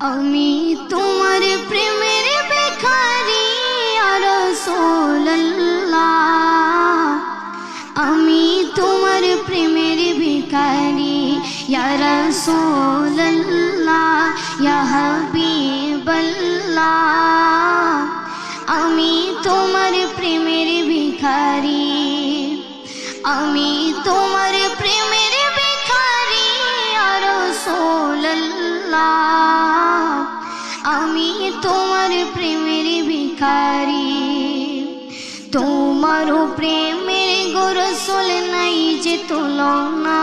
আমি তোমার প্রেমের বেখারি আর আমি তোমার প্রেমের ভিখারি ইয়ারা সোল্লাহ হাবিবাল্লাহ। আমি তোমার প্রেমের ভিখারি, আমি তোমার প্রেমের তোমার প্রেমের ভিখারি। তোমারও প্রেমের গোরসল নাই যে তুলনা,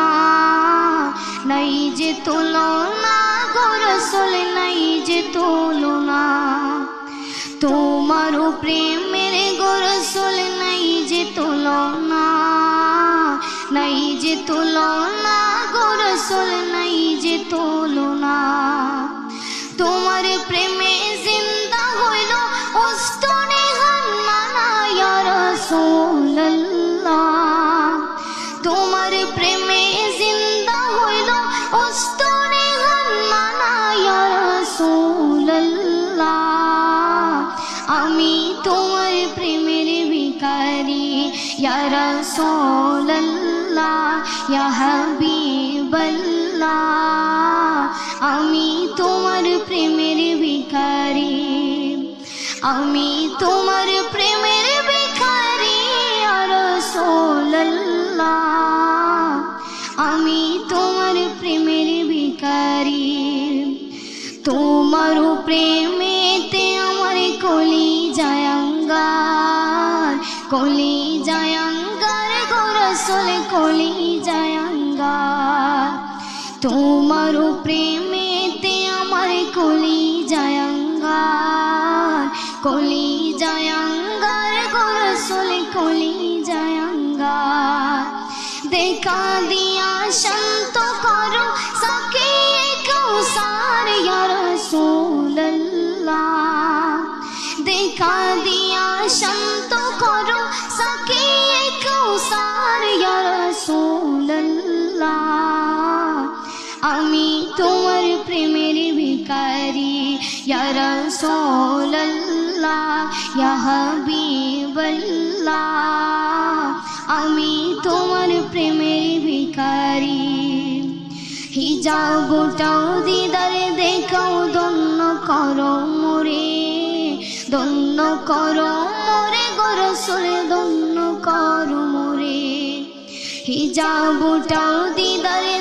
নাই যে তুলনা, গোরসল নাই যে তুলনা। তোমারও প্রেমের গোরসল নাই যে তুলনা। ভিখারি ইয়া রাসূলুল্লাহ ইয়া হাবিবাল্লাহ আমি তোমার প্রেমের ভিখারি আমি তোমার প্রেমের ভিখারি আর সোল্লাহ আমি তোমার প্রেমের ভিখারি তোমার প্রেমেতে আমার কলি জায়াঙ্গার কলি জায়াঙ্গার গোরসল কলি জায়াঙ্গার তোমার প্রেমেতে আমার কলি জায়াঙ্গার কলি জায়াঙ্গার গোরসল কলি ইয়া রাসূলুল্লাহ ইয়া হাবিবাল্লাহ আমি তোমার প্রেমের ভিখারি হিজাবটাও দিদারে দেখাও দন্য করো মোরে দন্য করো মোরে গরসলে দন্য করো মোরে হিজাবটাও দিদারে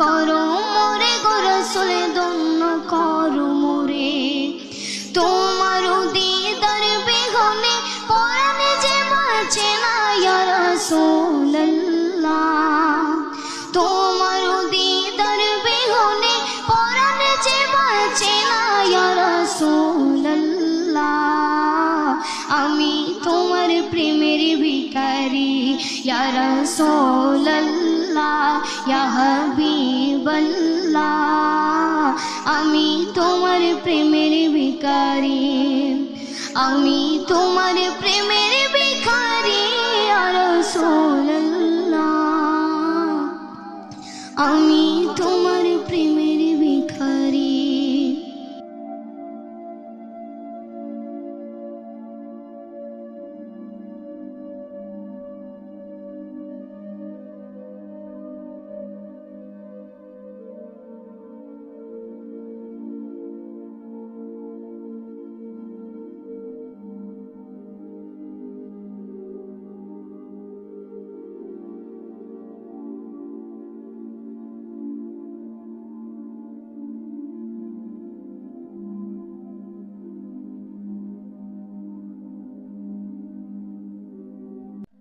করো মোরে, গরসলে দন্য করো মোরে। তোমার দিদার বেগনে পরানে যে বাঁচে না ইয়া রাসূলুল্লাহ। তোমার দিদার বেগনে পরানে যে বাঁচে না ইয়া আমি তোমার প্রেমের ভিখারি, ইয়া রাসূলুল্লাহ। হাবিবাল্লাহ আমি তোমার প্রেমের ভিকারি আমি তোমার প্রেমের ভিখারি আর আমি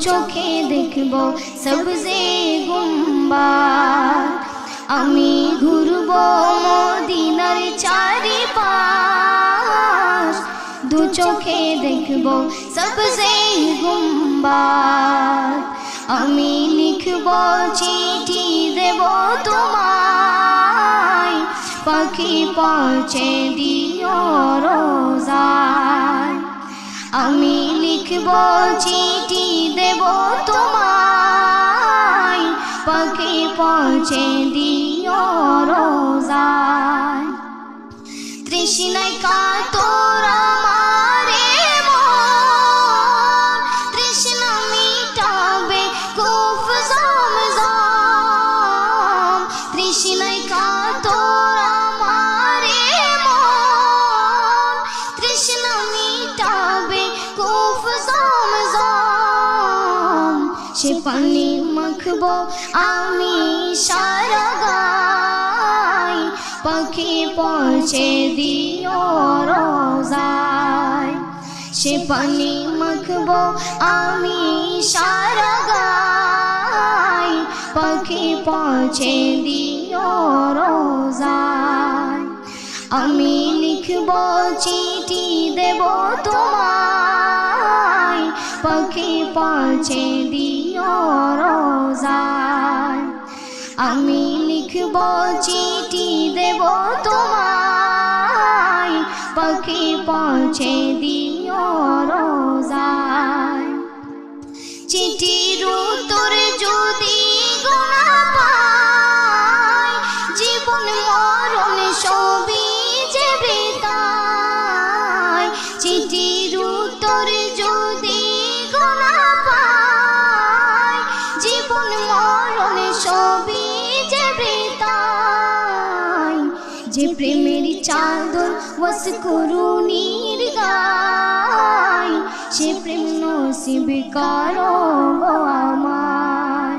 চোখে দেখব সবজে গুম্বাদ আমি ঘুরব মদিনার চারিপাশ। দু চোখে দেখব সবজে গুম্বাদ আমি লিখব চিঠি দেব তোমায়। পাখি পৌঁছে দিও রোজায়। আমি লিখব চিঠি দেব তোমায়। পাখি পৌঁছে দিও রোজায়। তৃষ্ণায় কাতর পানি মাখবো আমি সারা গাই। পাখি পৌঁছে দিও রোজায়। আমি লিখব চিঠি দেব তোমায়। পাখি পৌঁছে দিও রোজায়। আমি লিখব চিঠি দেব তোমায়। পাখি পৌঁছে দিও রোজায়। চিঠির উত্তর যে প্রেমের চাদর ওয়াস করুণীর গায় সে প্রেম নসিব করো আমার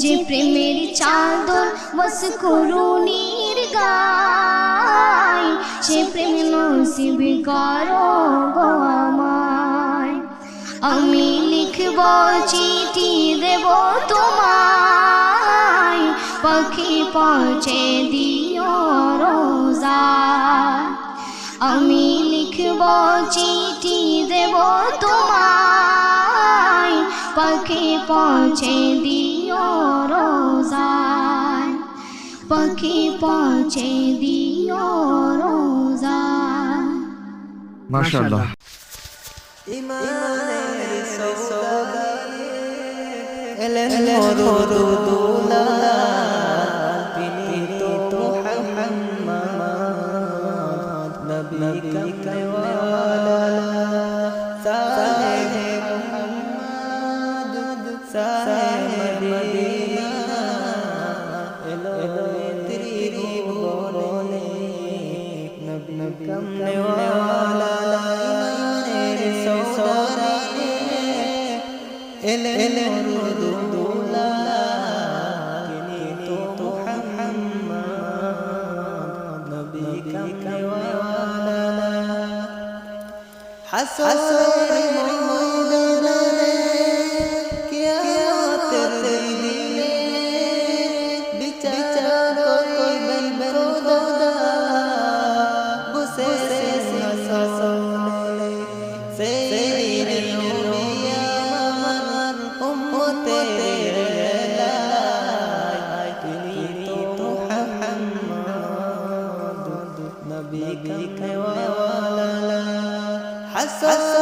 যে প্রেমের চাদর ওয়াস করুণীর গায় সে প্রেম নসিব করো আমার আমি লিখব চিঠি দেব তোমায়। পাখি পৌঁছে দিও রোজা। আমি লিখব চিঠি দেব তোমায় পাখি পৌঁছে দিও রোজা। পাখি পৌঁছে দিও রোজা। মাশাআল্লাহ। ইমানের সৌদাগে এলেন মরুদুলা حسن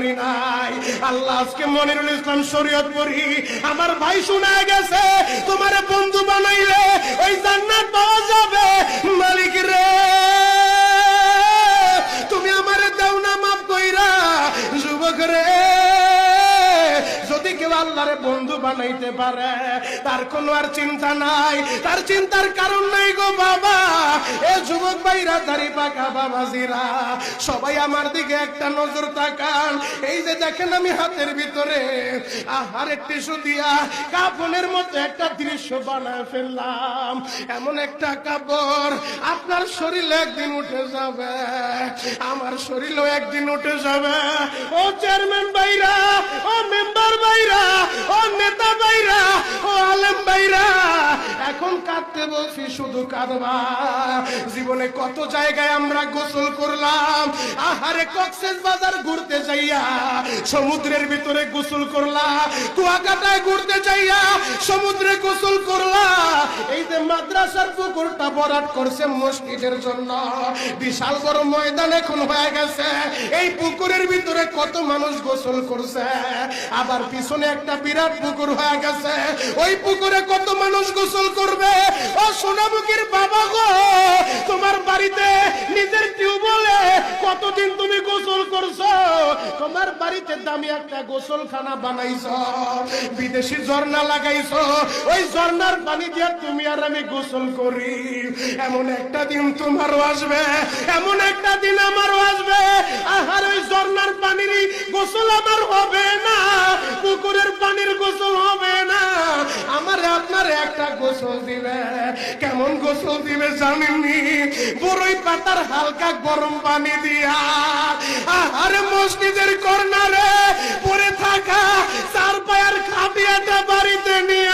করি নাই। আল্লাহ আজকে মনিরুল ইসলাম শরীয়ত পড়ি আমার ভাই শোনা গেছে, তোমার বন্ধু বানাইলে ওই জান্নাত পাওয়া যাবে। মালিক রে, তুমি আমারে দাও না, মাফ কইরা, যুবক রে। কেউ আল্লাহরে বন্ধু বানাইতে পারে। তার কোনো আর চিন্তা নাই। তার চিন্তার কারণ নাই গো বাবা। এ যুবক ভাইরা পাকা সবাই আমার দিকে একটা নজর তাকান। এই যে দেখেন আমি হাতের ভিতরে কাপনের মতো একটা দৃশ্য বানায় ফেললাম। এমন একটা কাপড় আপনার শরীরে একদিন উঠে যাবে। আমার শরীরও একদিন উঠে যাবে। ও চেয়ারম্যান ভাইরা, ও মেম্বার ভাইরা ও নেতা বাইরা ও আলেম ভাইরা এখন কাঁদতে বলছি, শুধু কাঁদবা। জীবনে কত জায়গায় আমরা গোসল করলাম, আহারে কক্সেস বাজার ঘুরতে যাইয়া সমুদ্রের ভিতরে গোসল করলা, কুয়াকাটায় ঘুরতে যাইয়া সমুদ্রে গোসল করলা। এই যে মাদ্রাসার পুকুরটা বরাট করছে মসজিদের জন্য, বিশাল বড় ময়দান এখন হয়ে গেছে। এই পুকুরের ভিতরে কত মানুষ গোসল করছে, আবার পিছনে একটা বিরাট পুকুর হয়ে গেছে। ওই পুকুরে কত মানুষ গোসল করবে? ও সোনামুখীর বাবা গো, তোমার বাড়িতে নিজের টিউবওয়েলে কতদিন তুমি গোসল করছ? তোমার বাড়িতে দামি একটা গোসলখানা বানাইছো, বিদেশি ঝর্ণা লাগাইছো। ওই ঝর্ণার পানি দিয়ে তুমি আর আমি গোসল করি। এমন একটা দিন তোমারও আসবে, এমন একটা দিন আমারও আসবে। আহার, ওই ঝর্ণার পানির গোসল আমার হবে না, পুকুরের পানির গোসল হবে না। আমার আপনার একটা গোসল গোসল দিলে কেমন গোসল দিলে জানেননি? বড়ই পাতার হালকা গরম পানি দিয়া আর মসজিদের কর্নারে পড়ে থাকা চার পায়ার খাটিয়াটা বাড়িতে নিয়ে